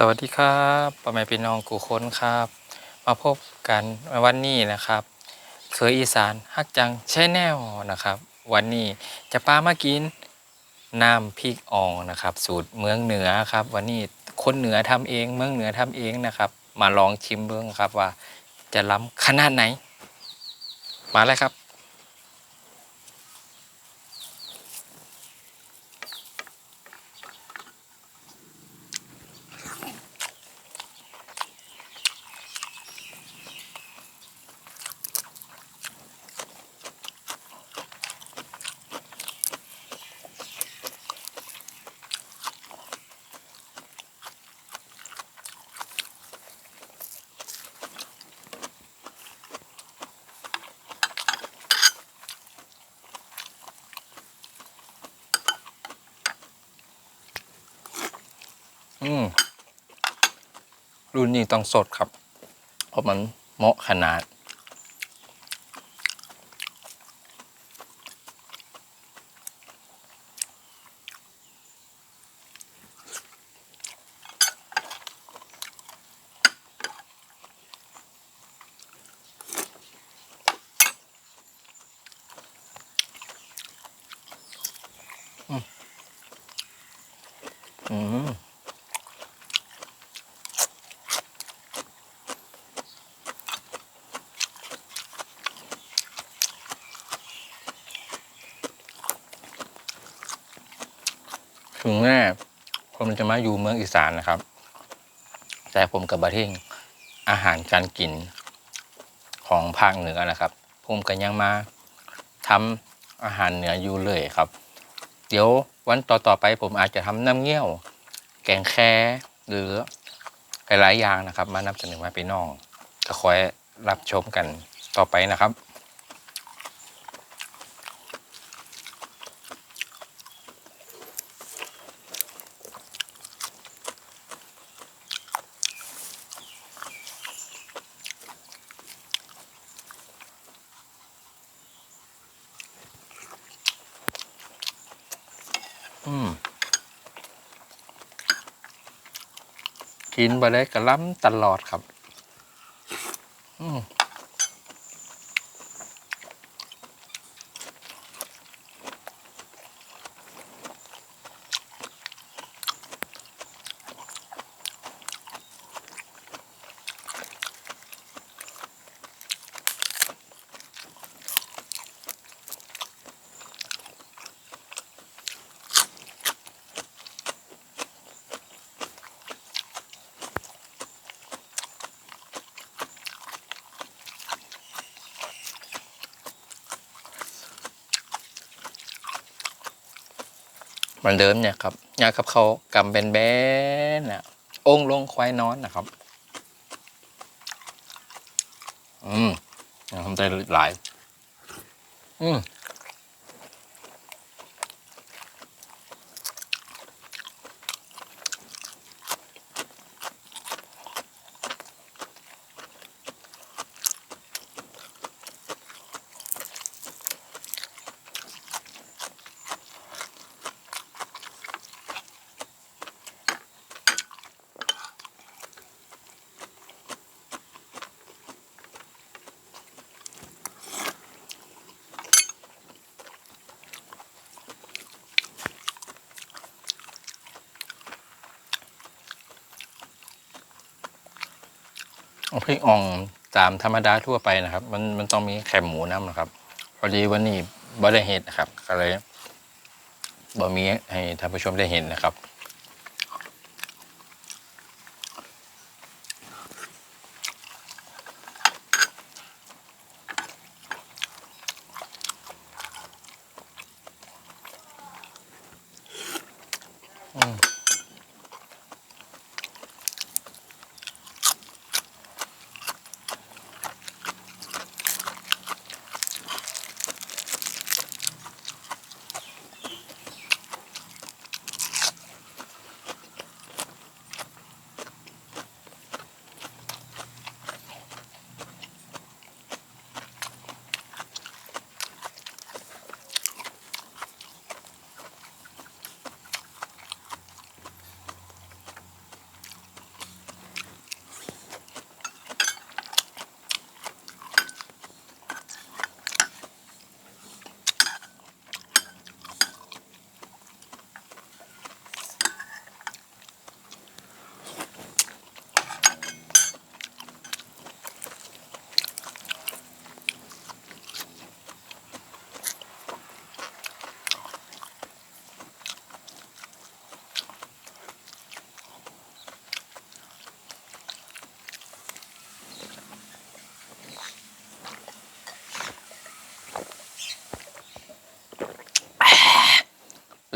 สวัสดีครับพ่อแม่พี่น้องกูค้นครับ มาพบกันวันนี้นะครับเคยอีสานฮักจังแช่แนลนะครับ วันนี้จะปามากินน้ำพริกอ่องนะครับ สูตรเมืองเหนือครับ วันนี้คนเหนือทำเอง เมืองเหนือทำเองนะครับ มาลองชิมเบื้องครับว่าจะล้ำขนาดไหน มาเลยครับ อืมรุ่นนี้ต้องสดครับ เพราะมันเหมาะขนาด อืม ถึงแน่ผมจะมาอยู่เมืองอีสานนะครับ แต่ผมกับบะเท่งอาหารการกินของภาคเหนือนะครับ ผมก็ยังมาทำอาหารเหนืออยู่เลยครับ เดี๋ยววันต่อๆไปผมอาจจะทำน้ำเงี้ยว แกงแค่หรือหลายๆอย่างนะครับ มานำเสนอมาพี่น้องก็คอยรับชมกันต่อไปนะครับ อืมกินไปเลยกระล้ำตลอดครับ อืม มือนเดิมเนี่ยครับยากับเขากำเป็นแบนน่ะองลงควายนอนนะครับ อืมทำได้หลาย อืม พริกอ่องตามธรรมดาทั่วไปนะครับ มันมันต้องมีแคบหมูน้ำนะครับพอดีวันนี้บ่ได้เห็นนะครับก็เลยบ่มีให้ท่านผู้ชมได้เห็นนะครับ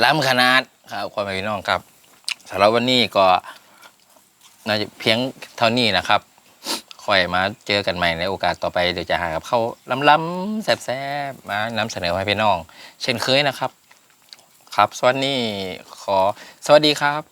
ล้ำขนาดครับความเป็นพี่น้องครับสำหรับวันนี้ก็น่าจะเพียงเท่านี้นะครับค่อยมาเจอกันใหม่ในโอกาสต่อไปเดี๋ยวจะหากับเข้าล้ำๆแซ่บๆมานำเสนอให้พี่น้อง เช่นเคยนะครับ ครับสวัสดีขอสวัสดีครับ